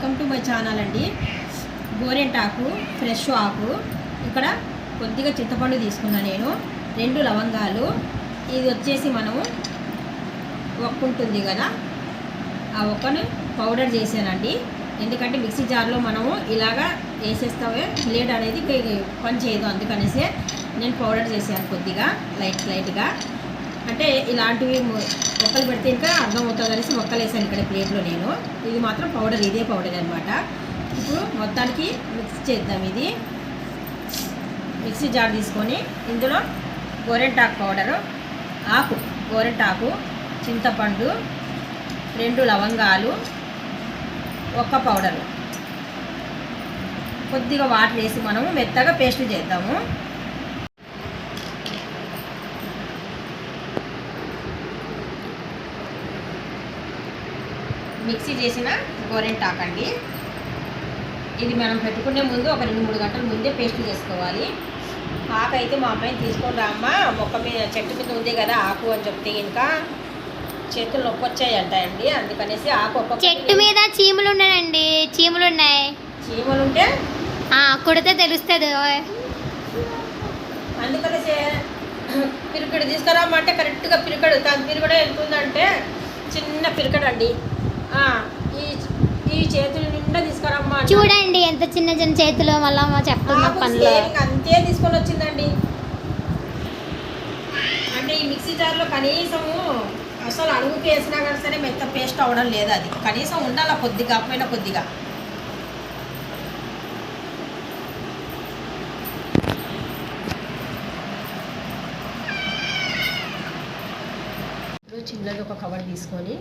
Welcome to my channel అండి. గోరెంటాకు fresh ఆకు. ఇక్కడ కొద్దిగా చింతపండు తీసుకున్నా నేను. రెండు లవంగాలు. ఇది వచ్చేసి మనము ఒక్క ఉంటుంది కదా. ఆ ఒక్కను పౌడర్ చేశానండి. ఎందుకంటే మిక్సీ జార్లో మనము ఇలాగా వేసేస్తామే. ప్లేట్ అనేది పని చేయదు. అందుకనేసే నేను పౌడర్ చేశాను కొద్దిగా లైట్ లైట్గా. అంటే ఇలాంటివి మొక్కలు పెడితే ఇంకా అర్థమవుతుంది అనేసి మొక్కలు వేసాను ఇక్కడ ప్లేట్లో నేను. ఇది మాత్రం పౌడర్ ఇదే పౌడర్ అనమాట ఇప్పుడు మొత్తానికి మిక్స్ చేద్దాం ఇది. మిక్సీ జార్ తీసుకొని ఇందులో గోరెంటాకు పౌడరు ఆకు గోరెంటాకు చింతపండు రెండు లవంగాలు ఒక్క పౌడరు. కొద్దిగా వాటర్ వేసి మనము మెత్తగా పేస్ట్ చేద్దాము. మిక్సీ చేసిన గోరెంటాకు అండి ఇది మనం పెట్టుకునే ముందు ఒక రెండు మూడు గంటల ముందే పేస్ట్ చేసుకోవాలి. ఆకు అయితే మా అమ్మాయిని తీసుకొని రామ్మా మొక్క మీద చెట్టు మీద ఉంది కదా ఆకు అని చెప్తే ఇంకా చేతులు నొప్పి వచ్చాయంటాయండి. అందుకనేసి ఆకు ఒక్కొక్క చెట్టు మీద చీమలు ఉన్నాయండి. చీమలు ఉన్నాయి. చీమలు ఉంటే? ఆ, కుడితే తెలుస్తుంది అందుకనేసి పిరికడు తీసుకురామంటే కరెక్ట్గా పిరికడు దాని పిరికడే వెళ్తుందంటే చిన్న పిరికడు అండి ఆ, ఈ ఈ చేతుల నిండా తీసుకురమ్మా. చూడండి ఎంత చిన్న చిన్న చేతులు మళ్ళా చెప్తున్న ఆకు పనులు. అంతే తీసుకొని వచ్చిందండి. అంటే ఈ మిక్సీ జార్లో కనీసము అసలు అడుగుకి వేసినా కానీ సరే మెత్త పేస్ట్ అవ్వడం లేదు అది. కనీసం ఉండాలి కొద్దిగా పోయినా కొద్దిగా. చిన్నది ఒక కవర్ తీసుకొని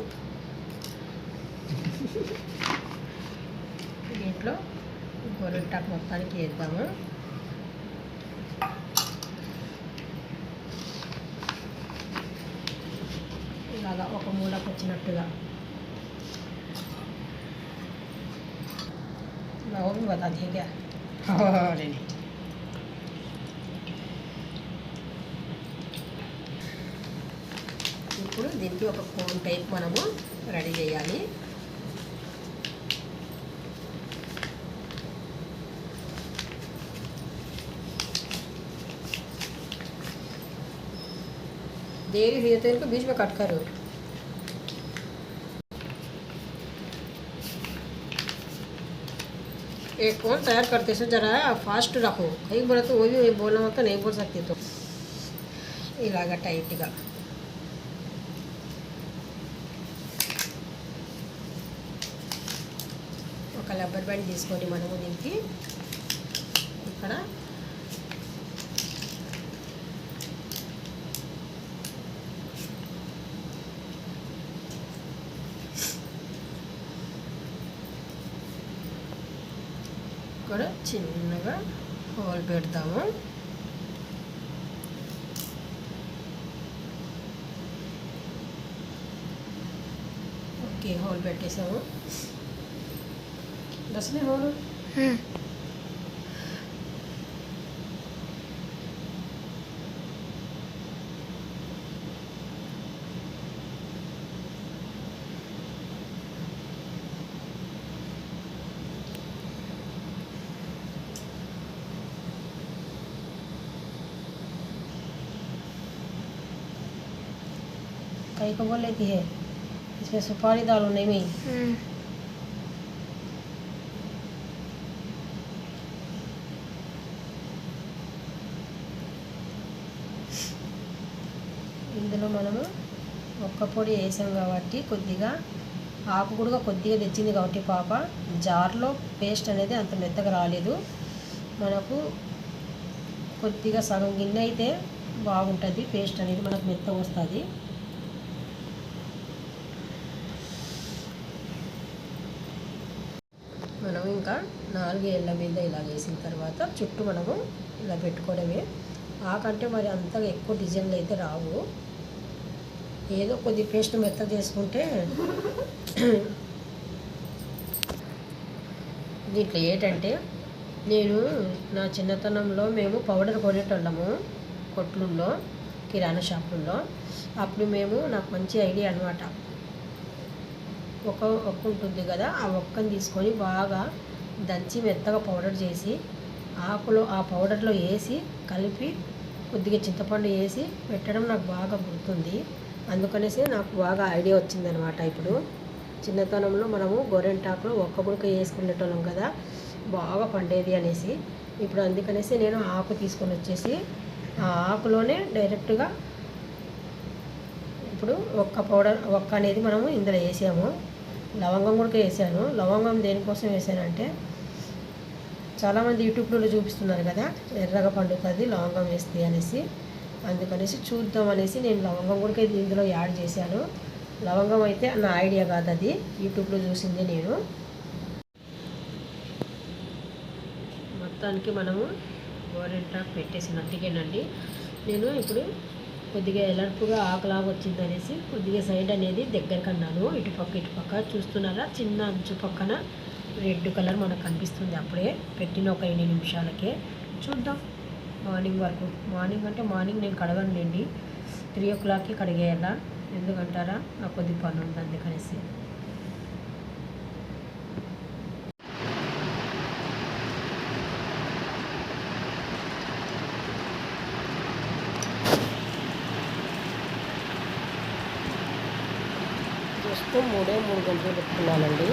దీంట్లో గొర్రెటాకు మొత్తానికి వేద్దాము. ఇలాగా ఒక మూలకు వచ్చినట్టుగా. రెడీ ఇప్పుడు దీనికి ఒక కోన్ టైప్ మనము రెడీ చేయాలి. देवी हुई है तो इनको बीच में कट करो एक कौन तैयार करते से जरा फास्ट रखो कहीं बोला तो वो भी बोलना हो तो नहीं बोल सकती तो ఇలాగా టైట్గా ఒక రబ్బర్ బ్యాండ్ తీసుకొని మనము దీనికి ఇక్కడ ఇక్కడ చిన్నగా హోల్ పెడతాము. ఓకే హోల్ పెట్టేసాము. దసనే హోల్? कई को बोल लेती है इसमें सुपारी डालो नहीं में ఇందులో మనము ఒక్క పొడి వేసాం కాబట్టి కొద్దిగా ఆకు కూడా కొద్దిగా తెచ్చింది కాబట్టి పాప జార్లో పేస్ట్ అనేది అంత మెత్తగా రాలేదు మనకు కొద్దిగా సగం గిన్నె అయితే బాగుంటుంది పేస్ట్ అనేది మనకు మెత్తగా వస్తుంది ఇంకా నాలుగు ఏళ్ళ మీద ఇలా వేసిన తర్వాత చుట్టూ మనము ఇలా పెట్టుకోవడమే. ఆకంటే మరి అంతగా ఎక్కువ డిజైన్లు అయితే రావు. ఏదో కొద్ది పేస్ట్ మెత్త చేసుకుంటే దీంట్లో ఏంటంటే నేను నా చిన్నతనంలో మేము పౌడర్ కొనేటోళ్ళము కొట్లుల్లో కిరాణా షాపుల్లో. అప్పుడు మేము నాకు మంచి ఐడియా అనమాట ఒక ఒక్క ఉంటుంది కదా ఆ ఒక్కని తీసుకొని బాగా దంచి మెత్తగా పౌడర్ చేసి ఆకులో ఆ పౌడర్లో వేసి కలిపి కొద్దిగా చింతపండు వేసి పెట్టడం నాకు బాగా గుర్తుంది. అందుకనేసి నాకు బాగా ఐడియా వచ్చిందనమాట ఇప్పుడు. చిన్నతనంలో మనము గోరెంటాకులో ఒక్క గుడక వేసుకునేటోళ్ళం కదా బాగా పండేది అనేసి. ఇప్పుడు అందుకనేసి నేను ఆకు తీసుకొని వచ్చేసి ఆ ఆకులోనే డైరెక్ట్గా ఇప్పుడు ఒక్క పౌడర్ ఒక్క అనేది మనము ఇందులో వేసాము. లవంగం కూడా వేసాను. లవంగం దేనికోసం వేసానంటే చాలామంది యూట్యూబ్లో చూపిస్తున్నారు కదా ఎర్రగా పండుతుంది లవంగం వేస్తే అనేసి. అందుకనేసి చూద్దాం అనేసి నేను లవంగం కూడా ఇందులో యాడ్ చేశాను. లవంగం అయితే నా ఐడియా కాదు అది. యూట్యూబ్లో చూసింది నేను. మొత్తానికి మనము గోరెంటాకు అందుకేనండి నేను ఇప్పుడు కొద్దిగా ఎలర్పుగా ఆకులాగా వచ్చింది అనేసి కొద్దిగా సైడ్ అనేది దగ్గరకు అన్నాను ఇటుపక్క ఇటుపక్క చూస్తున్నారా? చిన్న అంచు పక్కన రెడ్ కలర్ మనకు కనిపిస్తుంది అప్పుడే. పెట్టిన ఒక ఎనిమిది నిమిషాలకే. చూద్దాం. మార్నింగ్ వరకు. మార్నింగ్ అంటే మార్నింగ్ నేను కడగనులేండి. త్రీ ఓ క్లాక్కి కడిగేయాలా? ఎందుకంటారా? నాకు కొద్ది పని ఉంది అందుకనేసి. జస్ట్ మూడే మూడు గంటలు పెట్టుకున్నానండి.